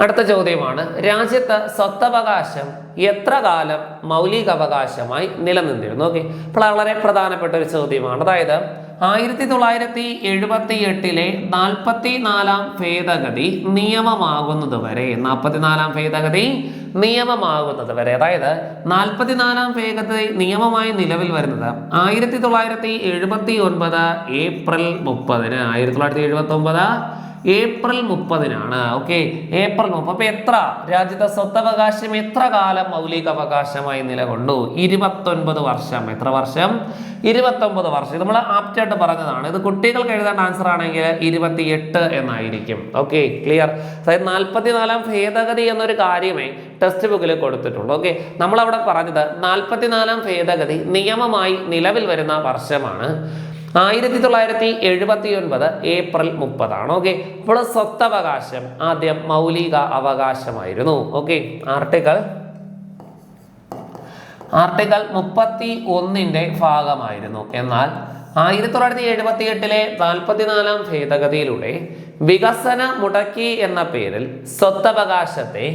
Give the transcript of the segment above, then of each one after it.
അടുത്ത ചോദ്യമാണ്. രാജ്യത്ത് സ്വത്തവകാശം എത്ര കാലം മൗലികാവകാശമായി നിലനിന്നിരുന്നു? ഓക്കെ അപ്പോൾ വളരെ പ്രധാനപ്പെട്ട ഒരു ചോദ്യമാണ്. അതായത് ആയിരത്തി തൊള്ളായിരത്തി എഴുപത്തി എട്ടിലെ നാൽപ്പത്തി നാലാം ഭേദഗതി നിയമമാകുന്നത് വരെ നാൽപ്പത്തിനാലാം ഭേദഗതി നിയമമാകുന്നത് വരെ അതായത് നാൽപ്പത്തിനാലാം ഭേദഗതി നിയമമായി നിലവിൽ വരുന്നത് ആയിരത്തി തൊള്ളായിരത്തി എഴുപത്തി ഒൻപത് ഏപ്രിൽ മുപ്പതിന്. ആയിരത്തി തൊള്ളായിരത്തി എഴുപത്തി ഒമ്പത് ഏപ്രിൽ മുപ്പതിനാണ്. ഓക്കെ ഏപ്രിൽ മുപ്പത് അപ്പൊ എത്ര? രാജ്യത്തെ സ്വത്തവകാശം എത്ര കാലം മൗലിക അവകാശമായി നിലകൊണ്ടു? ഇരുപത്തൊൻപത് വർഷം. എത്ര വർഷം? ഇരുപത്തൊമ്പത് വർഷം. നമ്മൾ ആപ്റ്റായിട്ട് പറഞ്ഞതാണ്. ഇത് കുട്ടികൾക്ക് എഴുതേണ്ട ആൻസർ ആണെങ്കിൽ ഇരുപത്തിയെട്ട് എന്നായിരിക്കും. ഓക്കെ ക്ലിയർ അതായത് നാൽപ്പത്തിനാലാം ഭേദഗതി എന്നൊരു കാര്യമേ ടെക്സ്റ്റ് ബുക്കിൽ കൊടുത്തിട്ടുള്ളൂ. ഓക്കെ നമ്മളവിടെ പറഞ്ഞത് നാൽപ്പത്തിനാലാം ഭേദഗതി നിയമമായി നിലവിൽ വരുന്ന വർഷമാണ്. ആയിരത്തി തൊള്ളായിരത്തി എഴുപത്തി ഒൻപത് ഏപ്രിൽ മുപ്പതാണ് ഓക്കെ. അപ്പോൾ സ്വത്തവകാശം ആദ്യം മൗലിക അവകാശമായിരുന്നു ഓക്കെ. ആർട്ടിക്കിൾ? ആർട്ടിക്കിൾ മുപ്പത്തി ഒന്നിന്റെ ഭാഗമായിരുന്നു. എന്നാൽ ആയിരത്തി തൊള്ളായിരത്തി എഴുപത്തി എട്ടിലെ നാൽപ്പത്തിനാലാം ഭേദഗതിയിലൂടെ വികസന മുടക്കി എന്ന പേരിൽ സ്വത്തവകാശത്തെ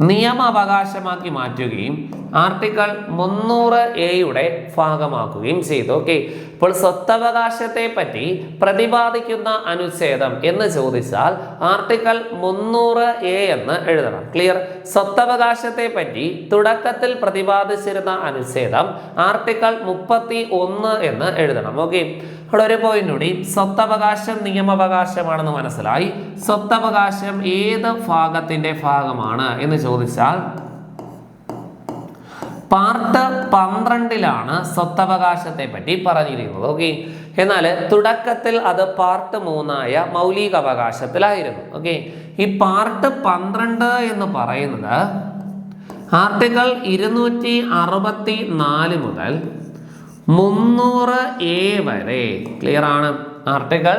നിയമവകാശമാക്കി മാറ്റുകയും ആർട്ടിക്കിൾ മുന്നൂറ് എയുടെ ഭാഗമാക്കുകയും ചെയ്തു ഓക്കെ ഇപ്പോൾ സ്വത്തവകാശത്തെ പറ്റി പ്രതിപാദിക്കുന്ന അനുച്ഛേദം എന്ന് ചോദിച്ചാൽ ആർട്ടിക്കിൾ മുന്നൂറ് എ എന്ന് എഴുതണം. ക്ലിയർ സ്വത്തവകാശത്തെ പറ്റി തുടക്കത്തിൽ പ്രതിപാദിച്ചിരുന്ന അനുച്ഛേദം ആർട്ടിക്കിൾ മുപ്പത്തി ഒന്ന് എന്ന് എഴുതണം ഓക്കെ അവിടെ ഒരു പോയിന്റ് കൂടി. സ്വത്തവകാശം നിയമവകാശമാണെന്ന് മനസ്സിലായി. സ്വത്തവകാശം ഏത് ഭാഗത്തിന്റെ ഭാഗമാണ് എന്ന് ചോദിച്ചാൽ പാർട്ട് പന്ത്രണ്ടിലാണ് സ്വത്തവകാശത്തെ പറ്റി പറഞ്ഞിരിക്കുന്നത്. ഓക്കെ എന്നാൽ തുടക്കത്തിൽ അത് പാർട്ട് മൂന്നായ മൗലിക അവകാശത്തിലായിരുന്നു ഓക്കെ ഈ പാർട്ട് പന്ത്രണ്ട് എന്ന് പറയുന്നത് ആർട്ടിക്കിൾ ഇരുന്നൂറ്റി അറുപത്തി നാല് മുതൽ മുന്നൂറ് എ വരെ. ക്ലിയർ ആണ്. ആർട്ടിക്കിൾ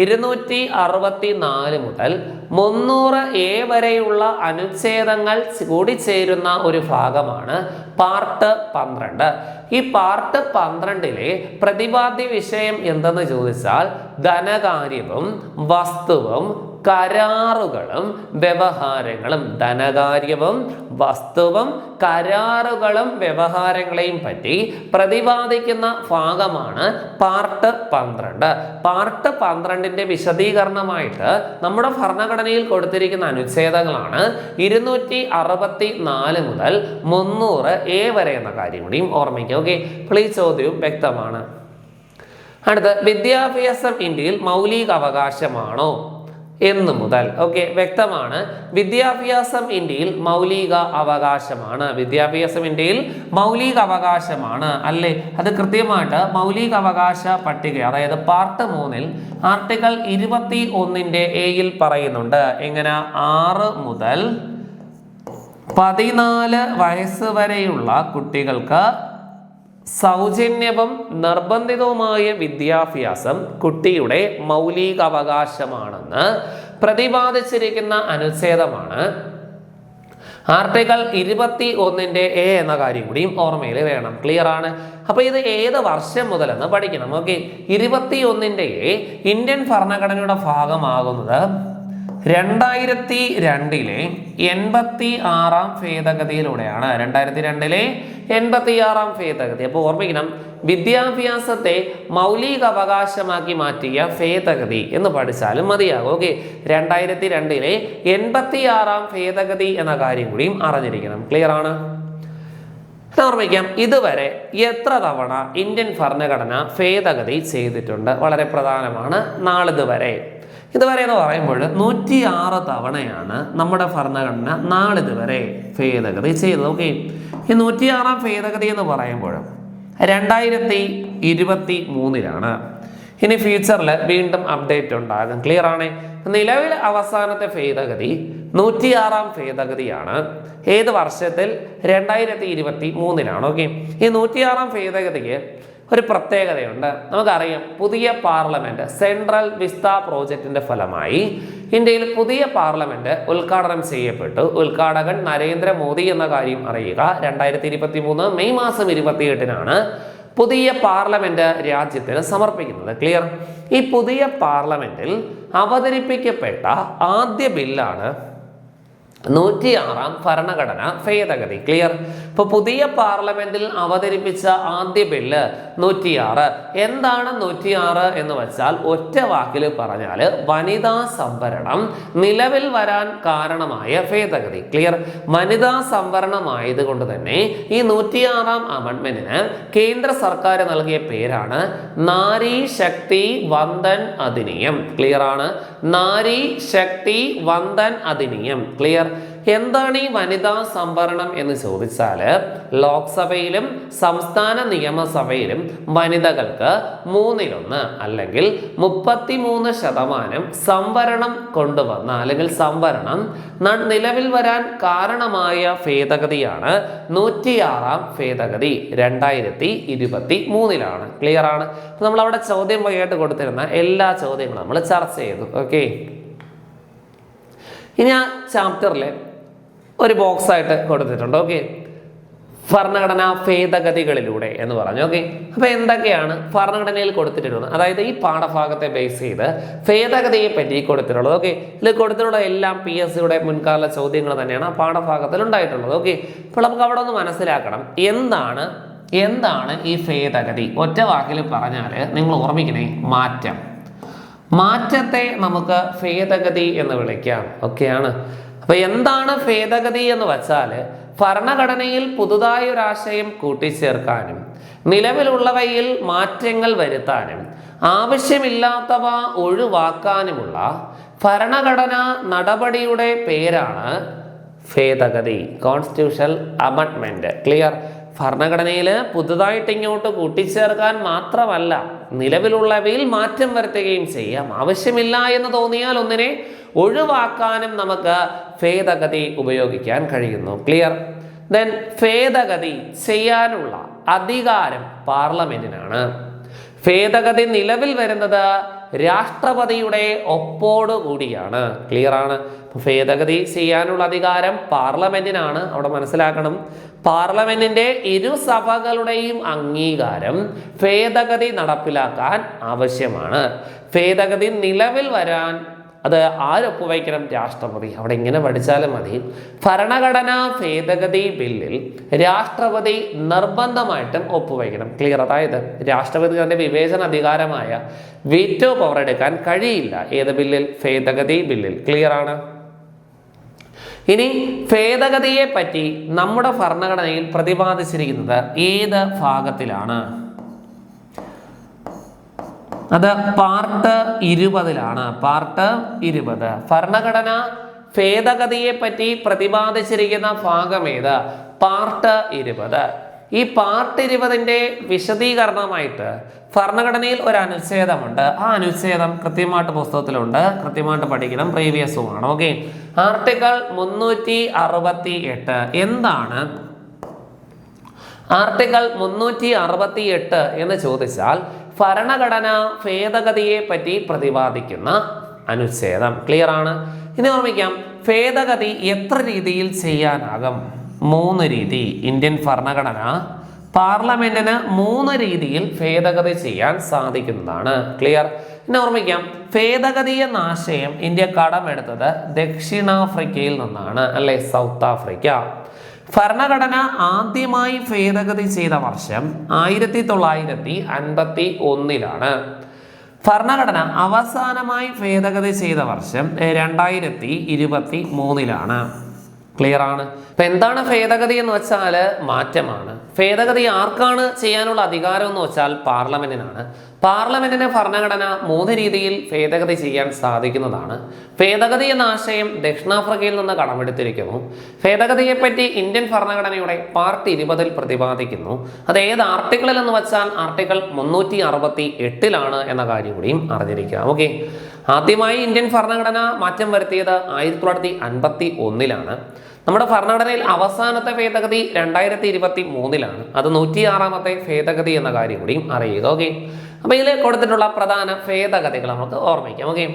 ഇരുന്നൂറ്റി അറുപത്തി നാല് മുതൽ മുന്നൂറ് എ വരെയുള്ള അനുച്ഛേദങ്ങൾ കൂടിച്ചേരുന്ന ഒരു ഭാഗമാണ് പാർട്ട് പന്ത്രണ്ട്. ഈ പാർട്ട് പന്ത്രണ്ടിലെ പ്രതിപാദ്യ വിഷയം എന്തെന്ന് ചോദിച്ചാൽ ധനകാര്യവും വസ്തുവും കരാറുകളും വ്യവഹാരങ്ങളും ധനകാര്യവും വസ്തുവും കരാറുകളും വ്യവഹാരങ്ങളെയും പറ്റി പ്രതിപാദിക്കുന്ന ഭാഗമാണ് പാർട്ട് പന്ത്രണ്ട്. പാർട്ട് പന്ത്രണ്ടിന്റെ വിശദീകരണമായിട്ട് നമ്മുടെ ഭരണഘടനയിൽ കൊടുത്തിരിക്കുന്ന അനുച്ഛേദങ്ങളാണ് ഇരുന്നൂറ്റി അറുപത്തി നാല് മുതൽ മുന്നൂറ് എ വരെ എന്ന കാര്യം കൂടിയും ഓർമ്മിക്കുക ഓക്കെ? അപ്പോൾ ചോദ്യവും വ്യക്തമാണ്. അടുത്ത് വിദ്യാഭ്യാസം ഇന്ത്യയിൽ മൗലിക അവകാശമാണോ എന്ന് മുതൽ. ഓക്കെ വ്യക്തമാണ്. വിദ്യാഭ്യാസം ഇന്ത്യയിൽ മൗലിക അവകാശമാണ്. വിദ്യാഭ്യാസം ഇന്ത്യയിൽ മൗലിക അവകാശമാണ്. അല്ലേ? അത് കൃത്യമായിട്ട് മൗലിക അവകാശ പട്ടിക അതായത് പാർട്ട് മൂന്നിൽ ആർട്ടിക്കിൾ ഇരുപത്തി ഒന്നിന്റെ എയിൽ പറയുന്നുണ്ട്. എങ്ങനെ? ആറ് മുതൽ പതിനാല് വയസ്സ് വരെയുള്ള കുട്ടികൾക്ക് സൗജന്യവും നിർബന്ധിതവുമായ വിദ്യാഭ്യാസം കുട്ടിയുടെ മൗലിക അവകാശമാണെന്ന് പ്രതിപാദിച്ചിരിക്കുന്ന അനുച്ഛേദമാണ്. ആർട്ടിക്കൽ ഇരുപത്തി ഒന്നിന്റെ എ എന്ന കാര്യം കൂടിയും ഓർമ്മയിൽ വേണം. ക്ലിയർ ആണ്? അപ്പോൾ ഇത് ഏത് വർഷം മുതലെന്ന് പഠിക്കണം. ഓക്കെ ഇരുപത്തി ഒന്നിന്റെ എ ഇന്ത്യൻ ഭരണഘടനയുടെ ഭാഗമാകുന്നത് രണ്ടായിരത്തി രണ്ടിലെ എൺപത്തി ആറാം ഭേദഗതിയിലൂടെയാണ് രണ്ടായിരത്തി രണ്ടിലെ എൺപത്തി ആറാം ഭേദഗതി. അപ്പോൾ ഓർമ്മിക്കണം വിദ്യാഭ്യാസത്തെ മൗലിക അവകാശമാക്കി മാറ്റിയ ഭേദഗതി എന്ന് പഠിച്ചാലും മതിയാകും ഓക്കെ? രണ്ടായിരത്തി രണ്ടിലെ എൺപത്തി ആറാം ഭേദഗതി എന്ന കാര്യം കൂടിയും അറിഞ്ഞിരിക്കണം. ക്ലിയർ ആണ്? ഓർമ്മിക്കാം ഇതുവരെ എത്ര തവണ ഇന്ത്യൻ ഭരണഘടന ഭേദഗതി ചെയ്തിട്ടുണ്ട്? വളരെ പ്രധാനമാണ് നാളിതുവരെ. ഇതുവരെ എന്ന് പറയുമ്പോൾ നൂറ്റി ആറ് തവണയാണ് നമ്മുടെ ഭരണഘടന നാളിതുവരെ ഭേദഗതി ചെയ്തത് ഓക്കെ ഈ നൂറ്റിയാറാം ഭേദഗതി എന്ന് പറയുമ്പോൾ രണ്ടായിരത്തി ഇരുപത്തി മൂന്നിലാണ് ഇനി ഫ്യൂച്ചറിൽ വീണ്ടും അപ്ഡേറ്റ് ഉണ്ടാകും. ക്ലിയർ ആണ്? നിലവിൽ അവസാനത്തെ ഭേദഗതി നൂറ്റിയാറാം ഭേദഗതിയാണ്. ഏത് വർഷത്തിൽ? രണ്ടായിരത്തി ഇരുപത്തി മൂന്നിലാണ് ഓക്കെ ഈ നൂറ്റിയാറാം ഭേദഗതിക്ക് ഒരു പ്രത്യേകതയുണ്ട്. നമുക്കറിയാം പുതിയ പാർലമെന്റ് സെൻട്രൽ വിസ്ത പ്രോജക്റ്റിന്റെ ഫലമായി ഇന്ത്യയിൽ പുതിയ പാർലമെന്റ് ഉദ്ഘാടനം ചെയ്യപ്പെട്ടു. ഉദ്ഘാടകൻ നരേന്ദ്രമോദി എന്ന കാര്യം അറിയുക. രണ്ടായിരത്തി ഇരുപത്തി മൂന്ന് മെയ് മാസം ഇരുപത്തിയെട്ടിനാണ് പുതിയ പാർലമെന്റ് രാജ്യത്തിന് സമർപ്പിക്കുന്നത്. ക്ലിയർ? ഈ പുതിയ പാർലമെന്റിൽ അവതരിപ്പിക്കപ്പെട്ട ആദ്യ ബില്ലാണ് നൂറ്റിയാറാം ഭരണഘടന ഭേദഗതി ക്ലിയർ ഇപ്പൊ പുതിയ പാർലമെന്റിൽ അവതരിപ്പിച്ച ആദ്യ ബില്ല് നൂറ്റിയാറ്. എന്താണ് നൂറ്റിയാറ് എന്ന് വെച്ചാൽ ഒറ്റ വാക്കിൽ പറഞ്ഞാൽ വനിതാ സംവരണം നിലവിൽ വരാൻ കാരണമായ ഭേദഗതി ക്ലിയർ വനിതാ സംവരണമായത് കൊണ്ട് തന്നെ ഈ നൂറ്റിയാറാം അമൻമെന്റിന് കേന്ദ്ര സർക്കാർ നൽകിയ പേരാണ് നാരി ശക്തി വന്ദൻ അധിനിയം ക്ലിയർ ആണ്? നാരി ശക്തി വന്ദൻ അധിനിയം ക്ലിയർ എന്താണ് ഈ വനിതാ സംവരണം എന്ന് ചോദിച്ചാൽ ലോക്സഭയിലും സംസ്ഥാന നിയമസഭയിലും വനിതകൾക്ക് മൂന്നിലൊന്ന് അല്ലെങ്കിൽ മുപ്പത്തിമൂന്ന് ശതമാനം സംവരണം കൊണ്ടുവന്ന അല്ലെങ്കിൽ സംവരണം നിലവിൽ വരാൻ കാരണമായ ഭേദഗതിയാണ് നൂറ്റിയാറാം ഭേദഗതി രണ്ടായിരത്തി ഇരുപത്തി മൂന്നിലാണ്. ക്ലിയർ ആണ്? നമ്മൾ അവിടെ ചോദ്യം വഴിയായിട്ട് കൊടുത്തിരുന്ന എല്ലാ ചോദ്യങ്ങളും നമ്മൾ ചർച്ച ചെയ്തു. ഓക്കെ ഇനി ആ ചാപ്റ്ററിൽ ഒരു ബോക്സ് ആയിട്ട് കൊടുത്തിട്ടുണ്ട്. ഓക്കെ ഭരണഘടനാ ഭേദഗതികളിലൂടെ എന്ന് പറഞ്ഞു. ഓക്കെ അപ്പൊ എന്തൊക്കെയാണ് ഭരണഘടനയിൽ കൊടുത്തിട്ടുള്ളത് അതായത് ഈ പാഠഭാഗത്തെ ബേസ് ചെയ്ത് ഭേദഗതിയെ പറ്റി കൊടുത്തിട്ടുള്ളത്. ഓക്കെ ഇതിൽ കൊടുത്തിട്ടുള്ള എല്ലാം പി എസ് സിയുടെ മുൻകാല ചോദ്യങ്ങൾ തന്നെയാണ് ആ പാഠഭാഗത്തിൽ ഉണ്ടായിട്ടുള്ളത്. ഓക്കെ അപ്പോൾ നമുക്ക് അവിടെ ഒന്ന് മനസ്സിലാക്കണം. എന്താണ് എന്താണ് ഈ ഭേദഗതി? ഒറ്റ വാക്കിൽ പറഞ്ഞാൽ നിങ്ങൾ ഓർമ്മിക്കണേ മാറ്റം. മാറ്റത്തെ നമുക്ക് ഭേദഗതി എന്ന് വിളിക്കാം. ഒക്കെയാണ് അപ്പൊ എന്താണ് ഭേദഗതി എന്ന് വച്ചാൽ ഭരണഘടനയിൽ പുതുതായി ഒരു ആശയം കൂട്ടിച്ചേർക്കാനും നിലവിലുള്ളവയിൽ മാറ്റങ്ങൾ വരുത്താനും ആവശ്യമില്ലാത്തവ ഒഴിവാക്കാനുമുള്ള ഭരണഘടനാ നടപടിയുടെ പേരാണ് ഭേദഗതി കോൺസ്റ്റിറ്റ്യൂഷണൽ അമെൻമെന്റ് ക്ലിയർ ഭരണഘടനയിൽ പുതുതായിട്ട് ഇങ്ങോട്ട് കൂട്ടിച്ചേർക്കാൻ മാത്രമല്ല നിലവിലുള്ളവയിൽ മാറ്റം വരുത്തുകയും ചെയ്യാം. ആവശ്യമില്ല എന്ന് തോന്നിയാൽ ഒന്നിനെ ഒഴിവാക്കാനും നമുക്ക് ഭേദഗതി ഉപയോഗിക്കാൻ കഴിയുന്നു. ക്ലിയർ ദെൻ ഭേദഗതി ചെയ്യാനുള്ള അധികാരം പാർലമെന്റിനാണ്. ഭേദഗതി നിലവിൽ വരുന്നത് രാഷ്ട്രപതിയുടെ ഒപ്പോട് കൂടിയാണ് ക്ലിയർ ആണ് ഭേദഗതി ചെയ്യാനുള്ള അധികാരം പാർലമെന്റിനാണ്. അവിടെ മനസ്സിലാക്കണം. പാർലമെന്റിന്റെ ഇരുസഭകളുടെയും അംഗീകാരം ഭേദഗതി നടപ്പിലാക്കാൻ ആവശ്യമാണ്. ഭേദഗതി നിലവിൽ വരാൻ അത് ആരൊപ്പുവയ്ക്കണം രാഷ്ട്രപതി. അവിടെ ഇങ്ങനെ പഠിച്ചാലും മതി. ഭരണഘടനാ ഭേദഗതി ബില്ലിൽ രാഷ്ട്രപതി നിർബന്ധമായിട്ടും ഒപ്പുവയ്ക്കണം ക്ലിയർ അതായത് രാഷ്ട്രപതി തന്റെ വിവേചന അധികാരമായ വീറ്റോ പവർ എടുക്കാൻ കഴിയില്ല. ഏത് ബില്ലിൽ? ഭേദഗതി ബില്ലിൽ. ക്ലിയർ ആണ്? ഇനി ഭേദഗതിയെ പറ്റി നമ്മുടെ ഭരണഘടനയിൽ പ്രതിപാദിച്ചിരിക്കുന്നത് ഏത് ഭാഗത്തിലാണ്? അത് പാർട്ട് ഇരുപതിലാണ്. പാർട്ട് ഇരുപത്. ഭരണഘടന ഭേദഗതിയെ പറ്റി പ്രതിപാദിച്ചിരിക്കുന്ന ഭാഗം ഏത്? പാർട്ട് ഇരുപത്. ഈ പാർട്ട് ഇരുപതിന്റെ വിശദീകരണമായിട്ട് ഭരണഘടനയിൽ ഒരു അനുച്ഛേദമുണ്ട്. ആ അനുച്ഛേദം കൃത്യമായിട്ട് പുസ്തകത്തിലുണ്ട്. കൃത്യമായിട്ട് പഠിക്കണം. പ്രീവിയസുമാണ്. ഓക്കെ. ആർട്ടിക്കിൾ മുന്നൂറ്റി അറുപത്തി എട്ട് എന്താണ്? ആർട്ടിക്കിൾ മുന്നൂറ്റി അറുപത്തി എട്ട് എന്ന് ചോദിച്ചാൽ ഭരണഘടന ഭേദഗതിയെ പറ്റി പ്രതിപാദിക്കുന്ന അനുച്ഛേദം. ക്ലിയർ ആണ്? ഇനി ഓർമ്മിക്കാം ഭേദഗതി എത്ര രീതിയിൽ ചെയ്യാനാകും? മൂന്ന് രീതി. ഇന്ത്യൻ ഭരണഘടന പാർലമെന്റിന് മൂന്ന് രീതിയിൽ ഭേദഗതി ചെയ്യാൻ സാധിക്കുന്നതാണ്. ക്ലിയർ ഇനി ഓർമ്മിക്കാം ഭേദഗതി എന്ന ആശയം ഇന്ത്യ കടമെടുത്തത് ദക്ഷിണാഫ്രിക്കയിൽ നിന്നാണ് അല്ലെ? South Africa. ഭരണഘടന ആദ്യമായി ഭേദഗതി ചെയ്ത വർഷം ആയിരത്തി തൊള്ളായിരത്തി അൻപത്തി ഒന്നിലാണ് ഭരണഘടന അവസാനമായി ഭേദഗതി ചെയ്ത വർഷം രണ്ടായിരത്തി ഇരുപത്തി മൂന്നിലാണ് ക്ലിയർ ആണ്? ഇപ്പൊ എന്താണ് ഭേദഗതി എന്ന് വെച്ചാൽ മാറ്റമാണ്. ഭേദഗതി ആർക്കാണ് ചെയ്യാനുള്ള അധികാരം എന്ന് വെച്ചാൽ പാർലമെന്റിനാണ്. പാർലമെന്റിന് ഭരണഘടന മൂന്ന് രീതിയിൽ ഭേദഗതി ചെയ്യാൻ സാധിക്കുന്നതാണ്. ഭേദഗതി എന്ന ആശയം ദക്ഷിണാഫ്രിക്കയിൽ നിന്ന് കടമെടുത്തിരിക്കുന്നു. ഭേദഗതിയെപ്പറ്റി ഇന്ത്യൻ ഭരണഘടനയുടെ പാർട്ട് ഇരുപതിൽ പ്രതിപാദിക്കുന്നു. അത് ഏത് ആർട്ടിക്കിളിൽ എന്ന് വെച്ചാൽ ആർട്ടിക്കിൾ മുന്നൂറ്റി അറുപത്തി എട്ടിലാണ് എന്ന കാര്യം കൂടിയും അറിഞ്ഞിരിക്കുക ഓക്കെ. ആദ്യമായി ഇന്ത്യൻ ഭരണഘടന മാറ്റം വരുത്തിയത് ആയിരത്തി തൊള്ളായിരത്തി അൻപത്തി ഒന്നിലാണ് നമ്മുടെ ഭരണഘടനയിൽ അവസാനത്തെ ഭേദഗതി രണ്ടായിരത്തി ഇരുപത്തി മൂന്നിലാണ് അത് നൂറ്റിയാറാമത്തെ ഭേദഗതി എന്ന കാര്യം കൂടിയും അറിയുക. ഓക്കെ. അപ്പോൾ ഇതിൽ കൊടുത്തിട്ടുള്ള പ്രധാന ഭേദഗതികൾ നമുക്ക് ഓർമ്മിക്കാം ഓക്കെ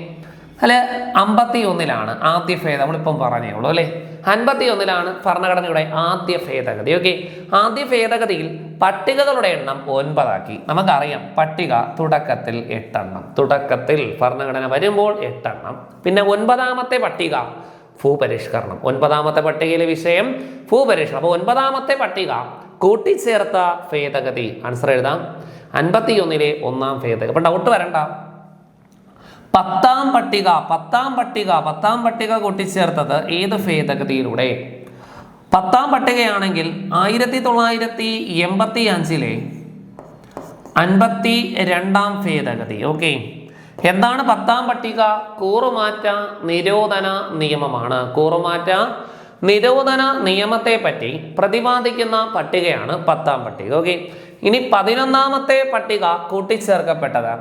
അല്ല അമ്പത്തി ഒന്നിലാണ് ആദ്യ ഭേദം നമ്മളിപ്പം പറഞ്ഞേ ഉള്ളൂ അല്ലേ? അൻപത്തി ഒന്നിലാണ് ഭരണഘടനയുടെ ആദ്യ ഭേദഗതി ഓക്കെ ആദ്യ ഭേദഗതിയിൽ പട്ടികകളുടെ എണ്ണം ഒൻപതാക്കി. നമുക്കറിയാം പട്ടിക തുടക്കത്തിൽ എട്ടെണ്ണം. തുടക്കത്തിൽ ഭരണഘടന വരുമ്പോൾ എട്ടെണ്ണം. പിന്നെ ഒൻപതാമത്തെ പട്ടിക ഭൂപരിഷ്കരണം. ഒൻപതാമത്തെ പട്ടികയിലെ വിഷയം ഭൂപരിഷ്കരണം. അപ്പോൾ ഒൻപതാമത്തെ പട്ടിക കൂട്ടിച്ചേർത്ത ഭേദഗതി. ആൻസർ എഴുതാം. അൻപത്തിയൊന്നിലെ ഒന്നാം ഫേദ് അപ്പം ഡൗട്ട് വരണ്ട. പത്താം പട്ടിക പത്താം പട്ടിക പത്താം പട്ടിക കൂട്ടിച്ചേർത്തത് ഏത് ഭേദഗതിയിലൂടെ? പത്താം പട്ടികയാണെങ്കിൽ ആയിരത്തി തൊള്ളായിരത്തി എൺപത്തി അഞ്ചിലെ അൻപത്തി രണ്ടാം ഭേദഗതി. ഓക്കെ. എന്താണ് പത്താം പട്ടിക? കൂറുമാറ്റ നിരോധന നിയമമാണ്. കൂറുമാറ്റ നിരോധന നിയമത്തെ പറ്റി പ്രതിപാദിക്കുന്ന പട്ടികയാണ് പത്താം പട്ടിക. ഓക്കെ. ഇനി പതിനൊന്നാമത്തെ പട്ടിക കൂട്ടിച്ചേർക്കപ്പെട്ടത്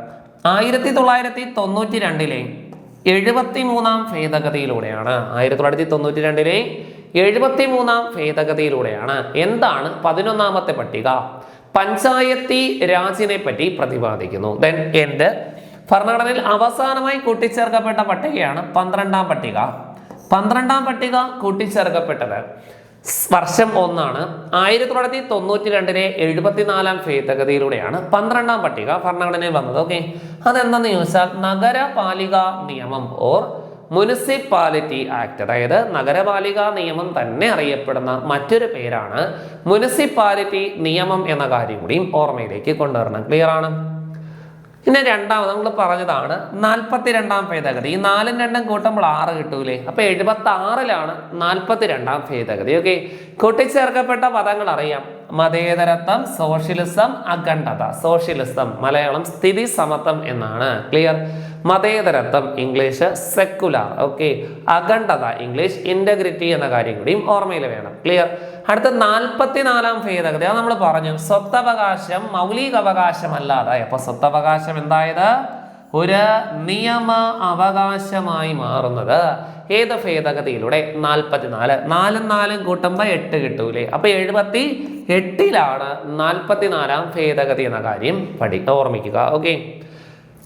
ആയിരത്തി തൊള്ളായിരത്തി തൊണ്ണൂറ്റി രണ്ടിലെ എഴുപത്തി മൂന്നാം ഭേദഗതിയിലൂടെയാണ്. ആയിരത്തി തൊള്ളായിരത്തി തൊണ്ണൂറ്റി രണ്ടിലെ എഴുപത്തി മൂന്നാം ഭേദഗതിയിലൂടെയാണ്. എന്താണ് പതിനൊന്നാമത്തെ പട്ടിക? പഞ്ചായത്തി രാജിനെ പറ്റി പ്രതിപാദിക്കുന്നു. ദെൻ എൻഡ് ഭരണഘടനയിൽ അവസാനമായി കൂട്ടിച്ചേർക്കപ്പെട്ട പട്ടികയാണ് പന്ത്രണ്ടാം പട്ടിക. പന്ത്രണ്ടാം പട്ടിക കൂട്ടിച്ചേർക്കപ്പെട്ടത് വർഷം ഒന്നാണ്. ആയിരത്തി തൊള്ളായിരത്തി തൊണ്ണൂറ്റി രണ്ടിലെ എഴുപത്തിനാലാം ഭേദഗതിയിലൂടെയാണ് പന്ത്രണ്ടാം പട്ടിക ഭരണഘടനയിൽ വന്നത്. ഓക്കെ അതെന്താണെന്ന് ചോദിച്ചാൽ നഗരപാലിക നിയമം ഓർ മുനിസിപ്പാലിറ്റി ആക്ട്. അതായത് നഗരപാലിക നിയമം തന്നെ അറിയപ്പെടുന്ന മറ്റൊരു പേരാണ് മുനിസിപ്പാലിറ്റി നിയമം എന്ന കാര്യം കൂടിയും ഓർമ്മയിലേക്ക് കൊണ്ടുവരണം. ക്ലിയർ ആണ്? പിന്നെ രണ്ടാമത് നമ്മൾ പറഞ്ഞതാണ് നാൽപ്പത്തി രണ്ടാം ഭേദഗതി. ഈ നാലും രണ്ടും കൂട്ടുമ്പോൾ ആറ് കിട്ടൂലേ? അപ്പൊ എഴുപത്തി ആറിലാണ് നാൽപ്പത്തി രണ്ടാം ഭേദഗതി. ഓക്കെ കൂട്ടിച്ചേർക്കപ്പെട്ട പദങ്ങൾ അറിയാം മതേതരത്വം സോഷ്യലിസം അഖണ്ഡത. സോഷ്യലിസം മലയാളം സ്ഥിതി സമത്വം എന്നാണ്. ക്ലിയർ മതേതരത്വം ഇംഗ്ലീഷ് സെക്കുലാർ ഓക്കെ അഖണ്ഡത ഇംഗ്ലീഷ് ഇന്റഗ്രിറ്റി എന്ന കാര്യം കൂടിയും ഓർമ്മയിൽ വേണം. ക്ലിയർ അടുത്ത നാൽപ്പത്തിനാലാം ഭേദഗതി അത് നമ്മൾ പറഞ്ഞു. സ്വത്തവകാശം മൗലിക അവകാശമല്ലാതായി അപ്പൊ സ്വത്തവകാശം എന്തായത്? ഒരു നിയമ അവകാശമായി മാറുന്നത്. ഏത് ഭേദഗതിയിലൂടെ? നാൽപ്പത്തിനാല്. നാലും നാലും കൂട്ടുമ്പോൾ എട്ട് കിട്ടൂലേ. അപ്പൊ എഴുപത്തി എട്ടിലാണ് നാൽപ്പത്തിനാലാം ഭേദഗതി എന്ന കാര്യം പഠി ഓർമ്മിക്കുക. ഓക്കെ?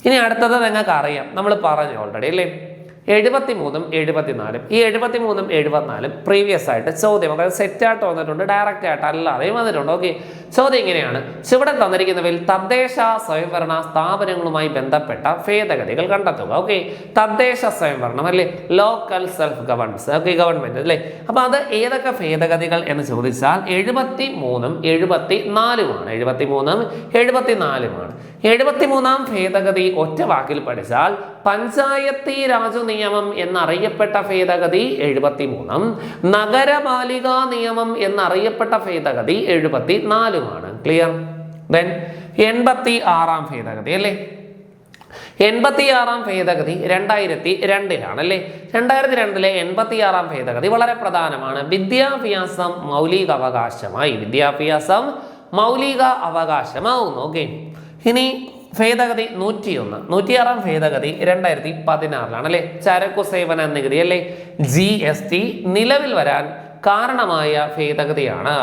ഇനി അടുത്തത് നിങ്ങൾക്ക് അറിയാം നമ്മൾ പറഞ്ഞു ഓൾറെഡി അല്ലേ? എഴുപത്തി മൂന്നും എഴുപത്തിനാലും. ഈ എഴുപത്തി മൂന്നും എഴുപത്തിനാലും പ്രീവിയസ് ആയിട്ട് ചോദ്യം അതായത് സെറ്റ് ആയിട്ട് വന്നിട്ടുണ്ട്. ഡയറക്റ്റ് ആയിട്ട് അല്ലാതെയും വന്നിട്ടുണ്ട്. ഓക്കെ ചോദ്യം ഇങ്ങനെയാണ്. ചുവടെ തന്നിരിക്കുന്നവയിൽ തദ്ദേശ സ്വയംഭരണ സ്ഥാപനങ്ങളുമായി ബന്ധപ്പെട്ട ഭേദഗതികൾ കണ്ടെത്തുക. ഓക്കെ തദ്ദേശ സ്വയംഭരണം അല്ലേ? Local self governments okay government അല്ലേ? അപ്പൊ അത് ഏതൊക്കെ ഭേദഗതികൾ എന്ന് ചോദിച്ചാൽ എഴുപത്തി മൂന്നും എഴുപത്തി നാലുമാണ് എഴുപത്തി മൂന്നും എഴുപത്തി നാലുമാണ് എഴുപത്തി മൂന്നാം ഭേദഗതി ഒറ്റ വാക്കിൽ പഠിച്ചാൽ പഞ്ചായത്തി രാജ് നിയമം എന്നറിയപ്പെട്ട ഭേദഗതി എഴുപത്തി മൂന്നും നഗരപാലിക നിയമം എന്നറിയപ്പെട്ട ഭേദഗതി എഴുപത്തി നാലുമാണ് ക്ലിയർ ദെൻ എൺപത്തി ആറാം ഭേദഗതി അല്ലേ? എൺപത്തി ആറാം ഭേദഗതി രണ്ടായിരത്തി രണ്ടിലാണ് അല്ലേ രണ്ടായിരത്തി രണ്ടിലെ എൺപത്തി ആറാം ഭേദഗതി വളരെ പ്രധാനമാണ്. വിദ്യാഭ്യാസം മൗലിക അവകാശമായി വിദ്യാഭ്യാസം മൗലിക അവകാശമാവുന്നു ഓക്കെ ഇനി ഭേദഗതി നൂറ്റിയൊന്ന്. നൂറ്റിയാറാം ഭേദഗതി രണ്ടായിരത്തി പതിനാറിലാണ് അല്ലേ? ചരക്കു സേവന നികുതി അല്ലേ? ജി എസ് ടി നിലവിൽ വരാൻ കാരണമായ ഭേദഗതിയാണ്.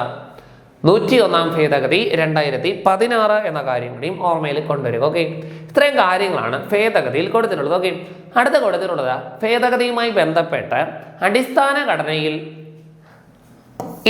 നൂറ്റിയൊന്നാം ഭേദഗതി രണ്ടായിരത്തി പതിനാറ് എന്ന കാര്യം കൂടിയും ഓർമ്മയിൽ കൊണ്ടുവരിക ഓക്കെ? ഇത്രയും കാര്യങ്ങളാണ് ഭേദഗതിയിൽ കൊടുത്തിട്ടുള്ളത് ഓക്കെ? അടുത്ത കൊടുത്തിട്ടുള്ളത് ഭേദഗതിയുമായി ബന്ധപ്പെട്ട് അടിസ്ഥാന ഘടനയിൽ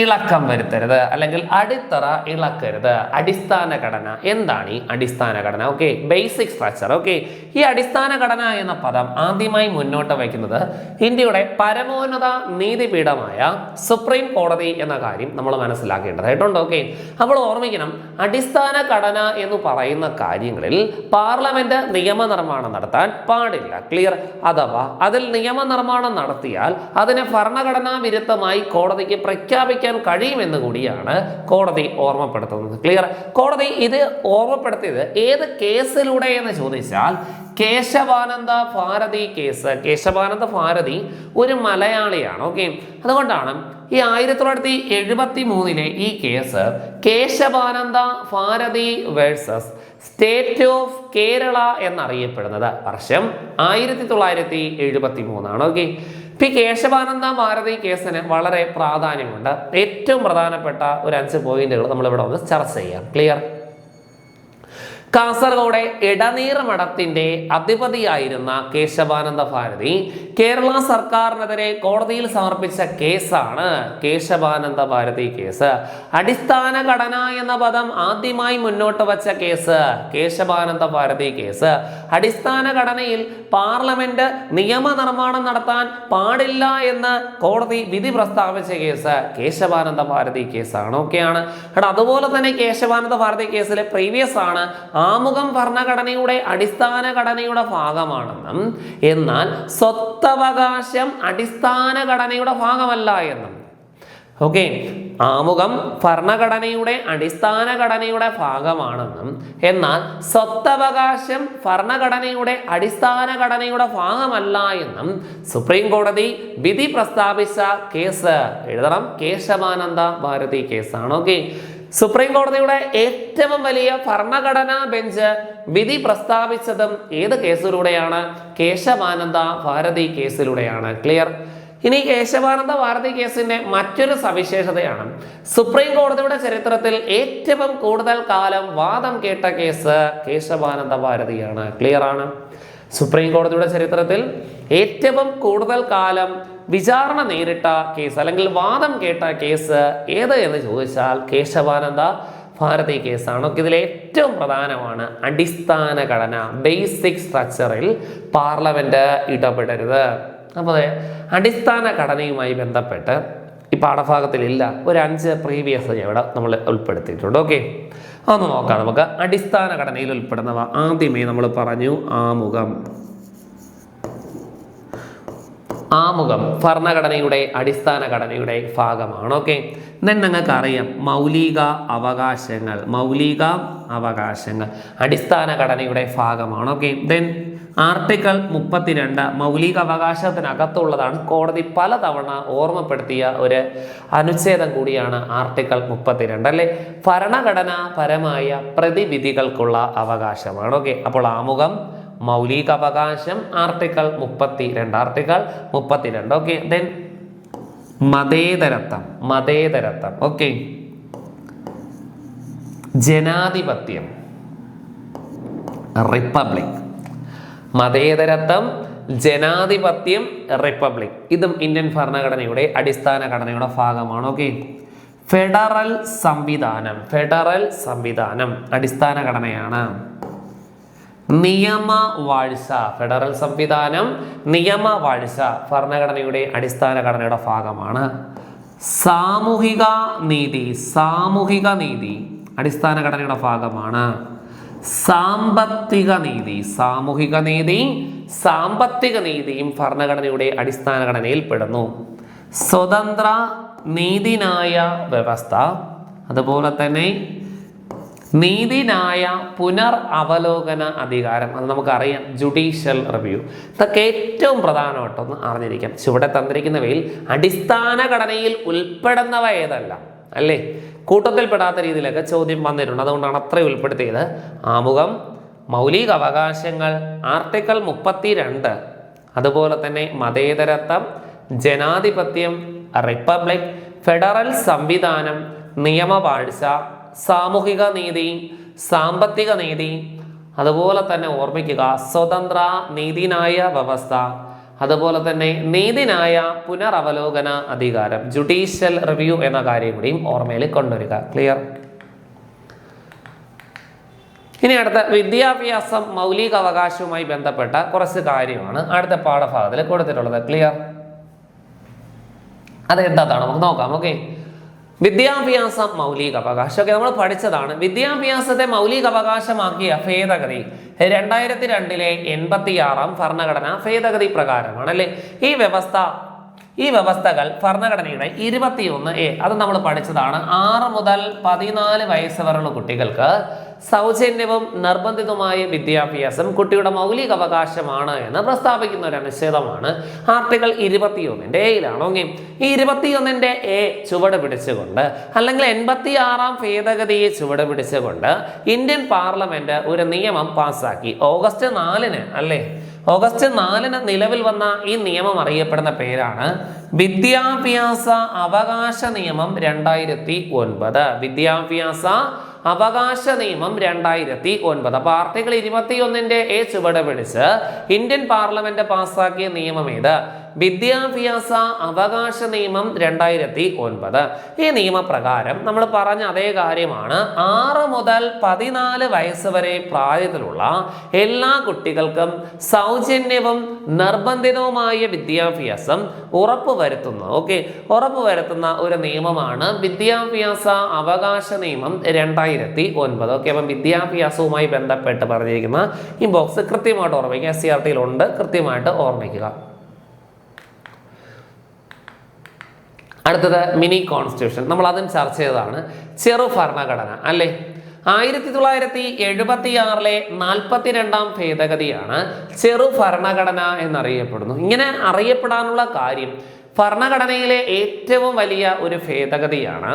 ഇളക്കം വരുത്തരുത്. അല്ലെങ്കിൽ അടിത്തറ ഇളക്കരുത്. അടിസ്ഥാന ഘടന. എന്താണ് ഈ അടിസ്ഥാന ഘടന? ഓക്കെ ബേസിക് സ്ട്രക്ചർ ഓക്കെ ഈ അടിസ്ഥാന ഘടന എന്ന പദം ആദ്യമായി മുന്നോട്ട് വയ്ക്കുന്നത് ഇന്ത്യയുടെ പരമോന്നത നീതിപീഠമായ സുപ്രീം കോടതി എന്ന കാര്യം നമ്മൾ മനസ്സിലാക്കേണ്ടതായിട്ടുണ്ട്. ഓക്കെ അപ്പോൾ ഓർമ്മിക്കണം അടിസ്ഥാന ഘടന എന്ന് പറയുന്ന കാര്യങ്ങളിൽ പാർലമെന്റ് നിയമനിർമ്മാണം നടത്താൻ പാടില്ല. ക്ലിയർ അഥവാ അതിൽ നിയമനിർമ്മാണം നടത്തിയാൽ അതിനെ ഭരണഘടനാ വിരുദ്ധമായി കോടതിക്ക് പ്രഖ്യാപിക്കാൻ കഴിയുമെന്ന് കൂടിയാണ് കോടതി ഓർമ്മപ്പെടുത്തുന്നത്. ക്ലിയർ കോടതി ഇത് ഓർമ്മപ്പെടുത്തിയത് ഏത് കേസിലൂടെ എന്ന് ചോദിച്ചാൽ കേശവാനന്ദ ഭാരതി കേസ്. കേശവാനന്ദ ഭാരതി ഒരു മലയാളിയാണ് ഓക്കെ അതുകൊണ്ടാണ് ഈ ആയിരത്തി തൊള്ളായിരത്തി എഴുപത്തി മൂന്നിലെ ഈ case Kesavananda Bharati versus state of Kerala എന്നറിയപ്പെടുന്നത് വർഷം ആയിരത്തി തൊള്ളായിരത്തി എഴുപത്തി മൂന്നാണ് ഓക്കെ പി കേശവാനന്ദ ഭാരതി കേസിന് വളരെ പ്രാധാന്യമുണ്ട്. ഏറ്റവും പ്രധാനപ്പെട്ട ഒരു അഞ്ച് പോയിന്റുകൾ നമ്മൾ ഇവിടെ ഒന്ന് ചർച്ച ചെയ്യാം. ക്ലിയർ? കാസർഗോഡ് ഇടനീർ മഠത്തിന്റെ അധിപതിയായിരുന്ന കേശവാനന്ദ ഭാരതി കേരള സർക്കാരിനെതിരെ കോടതിയിൽ സമർപ്പിച്ച കേസാണ് കേശവാനന്ദ ഭാരതി കേസ്. അടിസ്ഥാന ഘടന എന്ന പദം ആദ്യമായി മുന്നോട്ട് വച്ച കേസ് കേശവാനന്ദ ഭാരതി കേസ്. അടിസ്ഥാന ഘടനയിൽ പാർലമെന്റ് നിയമനിർമ്മാണം നടത്താൻ പാടില്ല എന്ന് കോടതി വിധി പ്രസ്താവിച്ച കേസ് കേശവാനന്ദ ഭാരതി കേസാണ്. ഓക്കെയാണ് അതുപോലെ തന്നെ കേശവാനന്ദ ഭാരതി കേസിലെ പ്രീവിയസ് ആണ്. ആമുഖം ഭരണഘടനയുടെ അടിസ്ഥാന ഘടനയുടെ ഭാഗമാണെന്നും എന്നാൽ സ്വത്തവകാശം അടിസ്ഥാന ഘടനയുടെ ഭാഗമല്ല എന്നും. ഓക്കെ ആമുഖം ഭരണഘടനയുടെ അടിസ്ഥാന ഘടനയുടെ ഭാഗമാണെന്നും എന്നാൽ സ്വത്തവകാശം ഭരണഘടനയുടെ അടിസ്ഥാന ഘടനയുടെ ഭാഗമല്ല എന്നും സുപ്രീം കോടതി വിധി പ്രസ്താവിച്ച കേസ് എഴുതണം. കേശവാനന്ദ ഭാരതി കേസാണ്. ഓക്കെ സുപ്രീം കോടതിയുടെ ഏറ്റവും വലിയ ഭരണഘടനാ ബെഞ്ച് വിധി പ്രസ്താവിച്ചതും ഏത് കേസിലൂടെയാണ്? കേശവാനന്ദ ഭാരതി കേസിലൂടെയാണ്. ക്ലിയർ? ഇനി കേശവാനന്ദ ഭാരതി കേസിന്റെ മറ്റൊരു സവിശേഷതയാണ് സുപ്രീം കോടതിയുടെ ചരിത്രത്തിൽ ഏറ്റവും കൂടുതൽ കാലം വാദം കേട്ട കേസ് കേശവാനന്ദ ഭാരതിയാണ്. ക്ലിയർ ആണ്? സുപ്രീം കോടതിയുടെ ചരിത്രത്തിൽ ഏറ്റവും കൂടുതൽ കാലം വിചാരണ നേരിട്ട കേസ് അല്ലെങ്കിൽ വാദം കേട്ട കേസ് ഏത് എന്ന് ചോദിച്ചാൽ കേശവാനന്ദ ഭാരതി കേസാണ്. ഇതിൽ ഏറ്റവും പ്രധാനമാണ് അടിസ്ഥാന ഘടന ബേസിക് സ്ട്രക്ചറിൽ പാർലമെന്റ് ഇടപെടരുത്. അപ്പോൾ അടിസ്ഥാന ഘടനയുമായി ബന്ധപ്പെട്ട് ഈ പാഠഭാഗത്തിലില്ല. ഒരു അഞ്ച് പ്രീവിയസ് ഇവിടെ നമ്മൾ ഉൾപ്പെടുത്തിയിട്ടുണ്ട്. ഓക്കെ. ഒന്ന് നോക്കാം. നമുക്ക് അടിസ്ഥാന ഘടനയിൽ ഉൾപ്പെടുന്നവ ആദ്യമേ നമ്മൾ പറഞ്ഞു ആമുഖം. ആമുഖം ഭരണഘടനയുടെ അടിസ്ഥാന ഘടനയുടെ ഭാഗമാണ് ഓക്കെ ദെൻ നിങ്ങൾക്ക് അറിയാം മൗലിക അവകാശങ്ങൾ മൗലിക അവകാശങ്ങൾ അടിസ്ഥാന ഘടനയുടെ ഭാഗമാണ് ഓക്കെ ദെൻ ആർട്ടിക്കിൾ മുപ്പത്തിരണ്ട് മൗലിക അവകാശത്തിനകത്തുള്ളതാണ് കോടതി പലതവണ ഓർമ്മപ്പെടുത്തിയ ഒരു അനുച്ഛേദം കൂടിയാണ് ആർട്ടിക്കിൾ മുപ്പത്തിരണ്ട് അല്ലെ? ഭരണഘടനാപരമായ പ്രതിവിധികൾക്കുള്ള അവകാശമാണ് ഓക്കെ അപ്പോൾ ആമുഖം മൗലിക അവകാശം ആർട്ടിക്കിൾ മുപ്പത്തി രണ്ട് ആർട്ടിക്കിൾ മുപ്പത്തിരണ്ട്. ഓക്കെ ദെൻ മതേതരത്വം മതേതരത്വം. ഓക്കെ ജനാധിപത്യം. റിപ്പബ്ലിക് മതേതരത്വം ജനാധിപത്യം റിപ്പബ്ലിക് ഇതും ഇന്ത്യൻ ഭരണഘടനയുടെ അടിസ്ഥാന ഘടനയുടെ ഭാഗമാണ്. ഓക്കെ ഫെഡറൽ സംവിധാനം. ഫെഡറൽ സംവിധാനം. അടിസ്ഥാന ഘടനയാണ്. നിയമ വാഴ്ച ഫെഡറൽ സംവിധാനം നിയമ വാഴ്ച ഭരണഘടനയുടെ അടിസ്ഥാന ഘടനയുടെ ഭാഗമാണ്. സാമൂഹിക നീതി സാമൂഹിക നീതി അടിസ്ഥാന ഘടനയുടെ ഭാഗമാണ്. സാമ്പത്തിക നീതി സാമൂഹിക നീതി സാമ്പത്തിക നീതിയും ഭരണഘടനയുടെ അടിസ്ഥാന ഘടനയിൽ പെടുന്നു. സ്വതന്ത്ര നീതിനായ വ്യവസ്ഥ അതുപോലെ തന്നെ നീതിന്യായ പുനർ അവലോകന അധികാരം അത് നമുക്കറിയാം ജുഡീഷ്യൽ റിവ്യൂ ഇതൊക്കെ ഏറ്റവും പ്രധാനമായിട്ടൊന്ന് അറിഞ്ഞിരിക്കാം ചുവടെ തന്നിരിക്കുന്നവയിൽ അടിസ്ഥാന ഘടനയിൽ ഉൾപ്പെടുന്നവ ഏതല്ല അല്ലേ? കൂട്ടത്തിൽപ്പെടാത്ത രീതിയിലൊക്കെ ചോദ്യം വന്നിട്ടുണ്ട്. അതുകൊണ്ടാണ് അത്രയും ഉൾപ്പെടുത്തിയത്. ആമുഖം മൗലിക അവകാശങ്ങൾ ആർട്ടിക്കിൾ മുപ്പത്തി രണ്ട് അതുപോലെ തന്നെ മതേതരത്വം ജനാധിപത്യം റിപ്പബ്ലിക് ഫെഡറൽ സംവിധാനം നിയമവാഴ്ച സാമൂഹിക നീതി സാമ്പത്തിക നീതി അതുപോലെ തന്നെ ഓർമ്മിക്കുക സ്വതന്ത്ര നീതിനായ വ്യവസ്ഥ അതുപോലെ തന്നെ നീതിനായ പുനരവലോകന അധികാരം ജുഡീഷ്യൽ റിവ്യൂ എന്ന കാര്യം കൂടിയും ഓർമ്മയിൽ കൊണ്ടുവരിക. ക്ലിയർ ഇനി അടുത്ത വിദ്യാഭ്യാസം മൗലിക അവകാശവുമായി ബന്ധപ്പെട്ട കുറച്ച് കാര്യമാണ് അടുത്ത പാഠഭാഗത്തിൽ കൊടുത്തിട്ടുള്ളത്. ക്ലിയർ അത് എന്താണ് നമുക്ക് നോക്കാം. ഓക്കെ വിദ്യാഭ്യാസം മൗലിക അവകാശം. ഒക്കെ നമ്മൾ പഠിച്ചതാണ്. വിദ്യാഭ്യാസത്തെ മൗലിക അവകാശമാക്കിയ ഭേദഗതി രണ്ടായിരത്തി രണ്ടിലെ എൺപത്തിയാറാം ഭരണഘടന ഭേദഗതി പ്രകാരമാണ് അല്ലെ? ഈ വ്യവസ്ഥ ഈ വ്യവസ്ഥകൾ ഭരണഘടനയുടെ ഇരുപത്തിയൊന്ന് എ അത് നമ്മൾ പഠിച്ചതാണ്. ആറ് മുതൽ പതിനാല് വയസ്സ് വരെയുള്ള കുട്ടികൾക്ക് സൗജന്യവും നിർബന്ധിതവുമായ വിദ്യാഭ്യാസം കുട്ടിയുടെ മൗലിക അവകാശമാണ് എന്ന് പ്രസ്താവിക്കുന്ന ഒരു അനുച്ഛേദമാണ്. ആർട്ടിക്കിൾ ഇരുപത്തിയൊന്നിന്റെ എയിലാണ് ഓക്കെ ഈ ഇരുപത്തിയൊന്നിന്റെ എ ചുവട് പിടിച്ചുകൊണ്ട് അല്ലെങ്കിൽ എൺപത്തി ആറാം ഭേദഗതിയെ ചുവട് പിടിച്ചുകൊണ്ട് ഇന്ത്യൻ പാർലമെന്റ് ഒരു നിയമം പാസ്സാക്കി ഓഗസ്റ്റ് നാലിന് അല്ലേ? ഓഗസ്റ്റ് നാലിന് നിലവിൽ വന്ന ഈ നിയമം അറിയപ്പെടുന്ന പേരാണ് വിദ്യാഭ്യാസ അവകാശ നിയമം രണ്ടായിരത്തി ഒൻപത്. വിദ്യാഭ്യാസ അവകാശ നിയമം രണ്ടായിരത്തി ഒൻപത്. അപ്പൊ ആർട്ടിക്കിൾ ഇരുപത്തിയൊന്നിന്റെ എ ചുവട് പിടിച്ച് ഇന്ത്യൻ പാർലമെന്റ് പാസ്സാക്കിയ നിയമം ഏത്? വിദ്യാഭ്യാസ അവകാശ നിയമം രണ്ടായിരത്തി ഒൻപത്. ഈ നിയമപ്രകാരം നമ്മൾ പറഞ്ഞ അതേ കാര്യമാണ്. ആറ് മുതൽ പതിനാല് വയസ്സ് വരെ പ്രായത്തിലുള്ള എല്ലാ കുട്ടികൾക്കും സൗജന്യവും നിർബന്ധിതവുമായ വിദ്യാഭ്യാസം ഉറപ്പുവരുത്തുന്നു ഓക്കെ ഉറപ്പ് വരുത്തുന്ന ഒരു നിയമമാണ് വിദ്യാഭ്യാസ അവകാശ നിയമം രണ്ടായിരത്തി ഒൻപത് ഓക്കെ അപ്പം വിദ്യാഭ്യാസവുമായി ബന്ധപ്പെട്ട് പറഞ്ഞിരിക്കുന്ന ഈ ബോക്സ് കൃത്യമായിട്ട് ഓർമ്മിക്കുക. എസ് സി ആർ ടിയിലുണ്ട് കൃത്യമായിട്ട് ഓർമ്മിക്കുക. അടുത്തത് മിനി കോൺസ്റ്റിറ്റ്യൂഷൻ നമ്മൾ അതും ചർച്ച ചെയ്തതാണ്. ചെറു ഭരണഘടന അല്ലേ? ആയിരത്തി തൊള്ളായിരത്തി എഴുപത്തി ആറിലെ നാൽപ്പത്തിരണ്ടാം ഭേദഗതിയാണ് ചെറു ഭരണഘടന എന്നറിയപ്പെടുന്നു. ഇങ്ങനെ അറിയപ്പെടാനുള്ള കാര്യം ഭരണഘടനയിലെ ഏറ്റവും വലിയ ഒരു ഭേദഗതിയാണ്.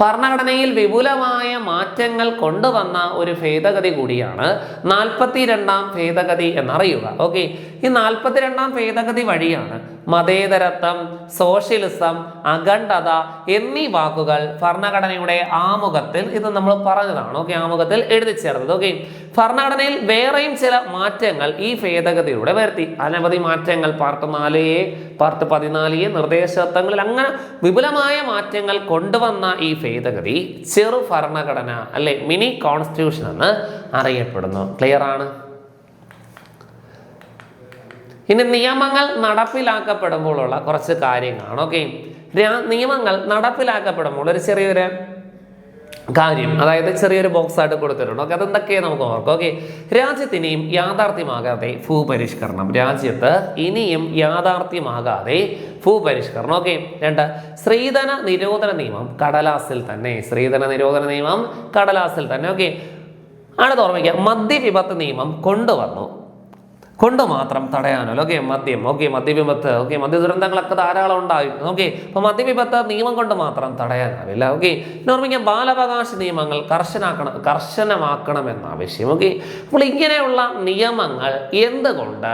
ഭരണഘടനയിൽ വിപുലമായ മാറ്റങ്ങൾ കൊണ്ടുവന്ന ഒരു ഭേദഗതി കൂടിയാണ് നാൽപ്പത്തി രണ്ടാം ഭേദഗതി എന്നറിയുക. ഓക്കെ ഈ നാൽപ്പത്തി രണ്ടാം ഭേദഗതി വഴിയാണ് മതേതരത്വം സോഷ്യലിസം അഖണ്ഡത എന്നീ വാക്കുകൾ ഭരണഘടനയുടെ ആമുഖത്തിൽ ഇത് നമ്മൾ പറഞ്ഞതാണ്. ഓക്കെ ആമുഖത്തിൽ എഴുതി ചേർത്തത് ഓക്കെ ഭരണഘടനയിൽ വേറെയും ചില മാറ്റങ്ങൾ ഈ ഭേദഗതിയിലൂടെ വരുത്തി. അനവധി മാറ്റങ്ങൾ പാർട്ട് നാല് എ പാർട്ട് പതിനാല് എ നിർദ്ദേശത്വങ്ങളിൽ അങ്ങനെ വിപുലമായ മാറ്റങ്ങൾ കൊണ്ടുവന്ന ഈ ഭേദഗതി ചെറു ഭരണഘടന അല്ലെ മിനി കോൺസ്റ്റിറ്റ്യൂഷൻ എന്ന് അറിയപ്പെടുന്നു. ക്ലിയർ ആണ്? ഇനി നിയമങ്ങൾ നടപ്പിലാക്കപ്പെടുമ്പോഴുള്ള കുറച്ച് കാര്യങ്ങളാണ് ഓക്കെ നിയമങ്ങൾ നടപ്പിലാക്കപ്പെടുമ്പോൾ ഒരു ചെറിയൊരു കാര്യം അതായത് ചെറിയൊരു ബോക്സ് ആയിട്ട് കൊടുത്തിട്ടുണ്ട് ഓക്കെ അതെന്തൊക്കെയാണ് നമുക്ക് ഓർക്കാം ഓക്കെ രാജ്യത്ത് ഇനിയും യാഥാർത്ഥ്യമാകാതെ ഭൂപരിഷ്കരണം രാജ്യത്ത് ഇനിയും യാഥാർത്ഥ്യമാകാതെ ഭൂപരിഷ്കരണം ഓക്കെ രണ്ട് സ്ത്രീധന നിരോധന നിയമം കടലാസിൽ തന്നെ സ്ത്രീധന നിരോധന നിയമം കടലാസിൽ തന്നെ ഓക്കെ അടുത്ത് ഓർമ്മിക്കുക മദ്യവിപത്ത് നിയമം കൊണ്ടുവന്നു. കൊണ്ട് മാത്രം തടയാനല്ലോ. ഓക്കെ മദ്യം. ഓക്കെ മദ്യവിപത്ത്. ഓക്കെ മദ്യ ദുരന്തങ്ങളൊക്കെ ധാരാളം ഉണ്ടായിരുന്നു ഓക്കെ അപ്പോൾ മദ്യവിപത്ത് നിയമം കൊണ്ട് മാത്രം തടയാനാവില്ല. ഓക്കെ ഓർമ്മിക്കുക ബാലാവകാശ നിയമങ്ങൾ കർശനാക്കണം കർശനമാക്കണമെന്ന ആവശ്യം. ഓക്കെ അപ്പോൾ ഇങ്ങനെയുള്ള നിയമങ്ങൾ എന്തുകൊണ്ട്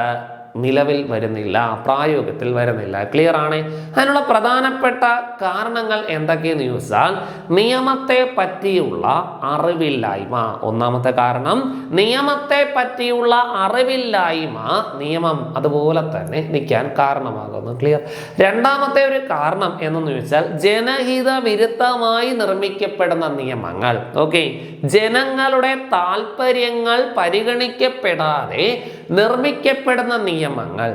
നിലവിൽ വരുന്നില്ല പ്രായോഗത്തിൽ വരുന്നില്ല. ക്ലിയർ ആണ്? അതിനുള്ള പ്രധാനപ്പെട്ട കാരണങ്ങൾ എന്തൊക്കെയെന്ന് ചോദിച്ചാൽ നിയമത്തെ പറ്റിയുള്ള അറിവില്ലായ്മ. ഒന്നാമത്തെ കാരണം നിയമത്തെ പറ്റിയുള്ള അറിവില്ലായ്മ നിയമം അതുപോലെ തന്നെ നിൽക്കാൻ കാരണമാകുന്നു. ക്ലിയർ രണ്ടാമത്തെ ഒരു കാരണം എന്നു ചോദിച്ചാൽ ജനഹിത വിരുദ്ധമായി നിർമ്മിക്കപ്പെടുന്ന നിയമങ്ങൾ. ഓക്കെ ജനങ്ങളുടെ താല്പര്യങ്ങൾ പരിഗണിക്കപ്പെടാതെ നിർമ്മിക്കപ്പെടുന്ന നിയമങ്ങൾ.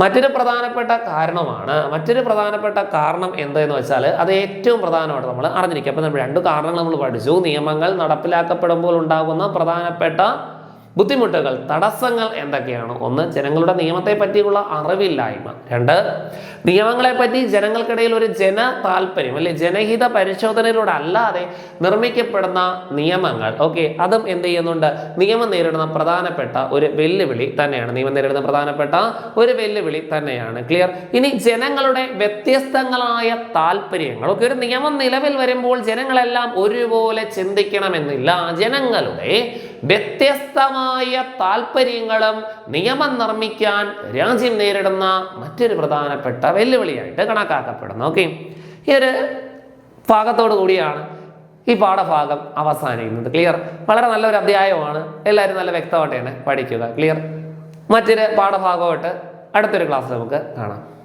മറ്റൊരു പ്രധാനപ്പെട്ട കാരണമാണ് മറ്റൊരു പ്രധാനപ്പെട്ട കാരണം എന്തെന്ന് വെച്ചാൽ അത് ഏറ്റവും പ്രധാനമായിട്ട് നമ്മൾ അറിഞ്ഞിരിക്കുക. അപ്പം നമ്മൾ രണ്ട് കാരണങ്ങൾ നമ്മൾ പഠിച്ചു. നിയമങ്ങൾ നടപ്പിലാക്കപ്പെടുമ്പോൾ ഉണ്ടാകുന്ന പ്രധാനപ്പെട്ട ബുദ്ധിമുട്ടുകൾ തടസ്സങ്ങൾ എന്തൊക്കെയാണ്? ഒന്ന് ജനങ്ങളുടെ നിയമത്തെ പറ്റിയുള്ള അറിവില്ലായ്മ. രണ്ട് നിയമങ്ങളെ പറ്റി ജനങ്ങൾക്കിടയിൽ ഒരു ജന താല്പര്യം അല്ലെ ജനഹിത പരിശോധനയിലൂടെ അല്ലാതെ നിർമ്മിക്കപ്പെടുന്ന നിയമങ്ങൾ. ഓക്കെ അതും എന്ത് ചെയ്യുന്നുണ്ട്? നിയമം നേരിടുന്ന പ്രധാനപ്പെട്ട ഒരു വെല്ലുവിളി തന്നെയാണ്. നിയമം നേരിടുന്ന പ്രധാനപ്പെട്ട ഒരു വെല്ലുവിളി തന്നെയാണ്. ക്ലിയർ ഇനി ജനങ്ങളുടെ വ്യത്യസ്തങ്ങളായ താല്പര്യങ്ങൾ. ഓക്കെ ഒരു നിയമം നിലവിൽ വരുമ്പോൾ ജനങ്ങളെല്ലാം ഒരുപോലെ ചിന്തിക്കണമെന്നില്ല. ജനങ്ങളുടെ വ്യത്യസ്തമായ താല്പര്യങ്ങളും നിയമം നിർമ്മിക്കാൻ രാജ്യം നേരിടുന്ന മറ്റൊരു പ്രധാനപ്പെട്ട വെല്ലുവിളിയായിട്ട് കണക്കാക്കപ്പെടുന്നു. ഓക്കെ? ഈ ഒരു ഭാഗത്തോടു കൂടിയാണ് ഈ പാഠഭാഗം അവസാനിക്കുന്നത്. ക്ലിയർ വളരെ നല്ലൊരു അധ്യായമാണ്. എല്ലാവരും നല്ല വ്യക്തമായിട്ട് തന്നെ പഠിക്കുക. ക്ലിയർ മറ്റൊരു പാഠഭാഗമായിട്ട് അടുത്തൊരു ക്ലാസ് നമുക്ക് കാണാം.